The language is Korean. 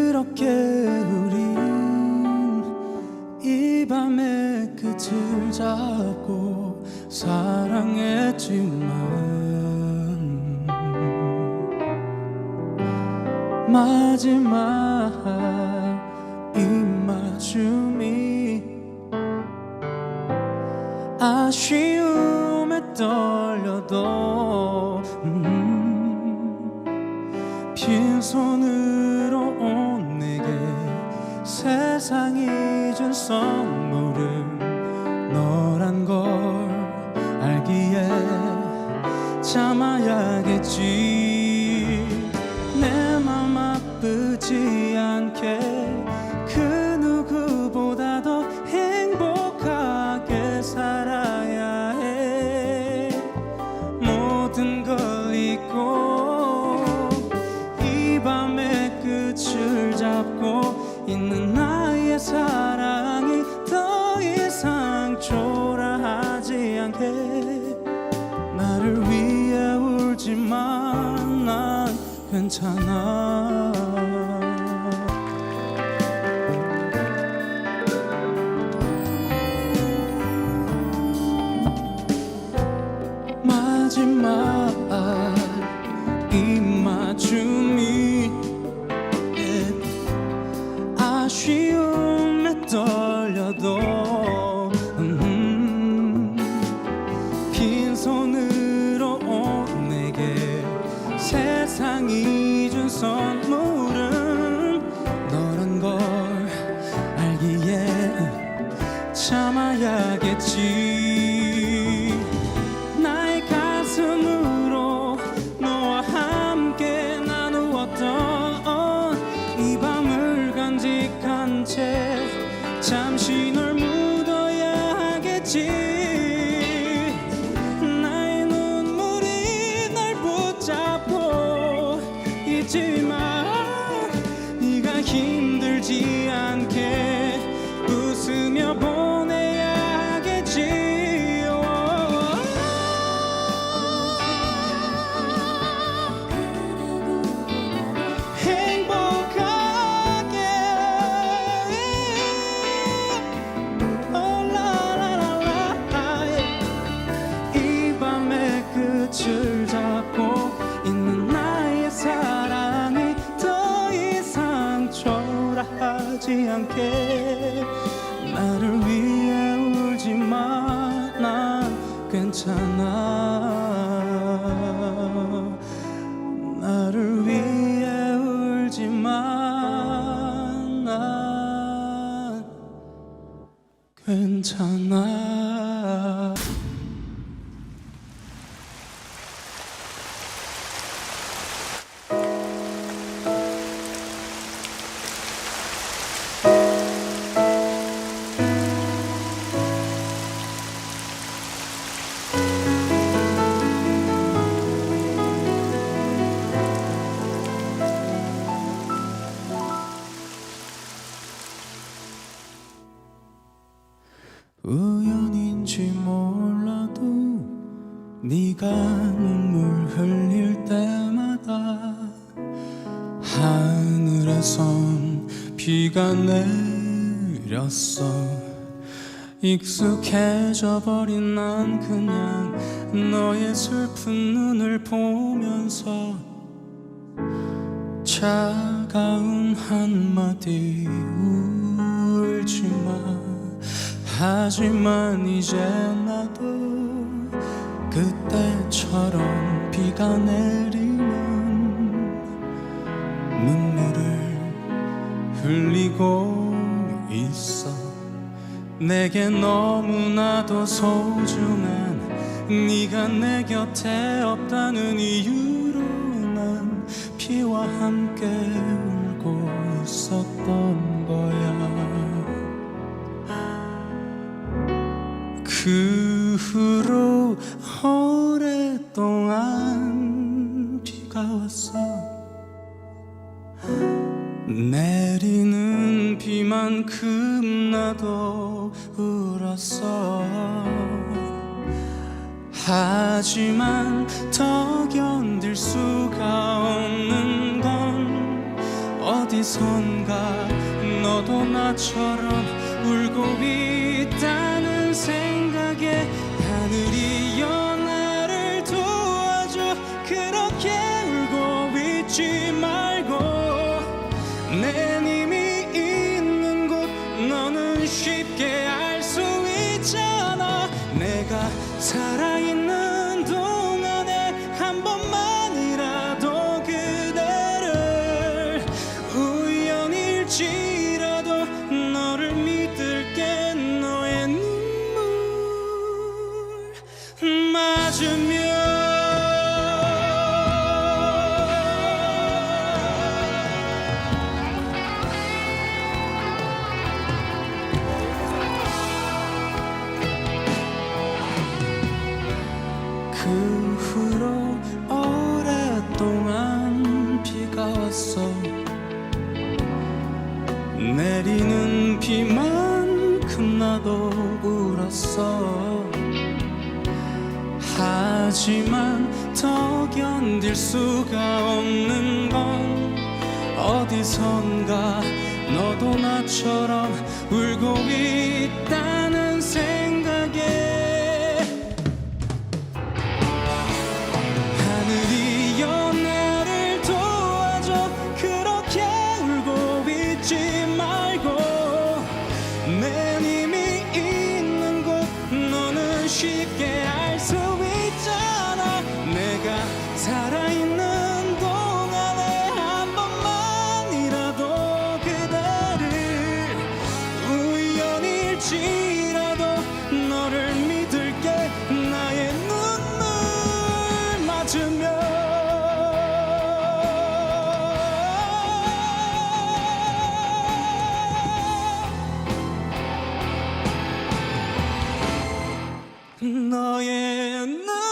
그렇게 우린 이 밤의 끝을 잡고 사랑했지만 마지막 입맞춤이 아쉬움에 떨려도 음 빈손을 세상이 준 선물은 너란 걸 알기에 참아야겠지. 내 맘 아프지 않게 괜 세 있지만 네가 힘들지 않게 웃으며 보 나를 위해 울지만 난 괜찮아 네가 눈물 흘릴 때마다 하늘에선 비가 내렸어. 익숙해져 버린 난 그냥 너의 슬픈 눈을 보면서 차가운 한마디 울지마. 하지만 이제 나도 그때처럼 비가 내리면 눈물을 흘리고 있어. 내게 너무나도 소중한 네가 내 곁에 없다는 오랫동안 비가 왔어. 내리는 비만큼 나도 울었어. 하지만 더 견딜 수가 없는 건 어디선가 너도 나처럼 울고 있다 그 후로 오랫동안 비가 왔어. 내리는 비만큼 나도 울었어. 하지만 더 견딜 수가 없는 건 어디선가 너도 나처럼 也能。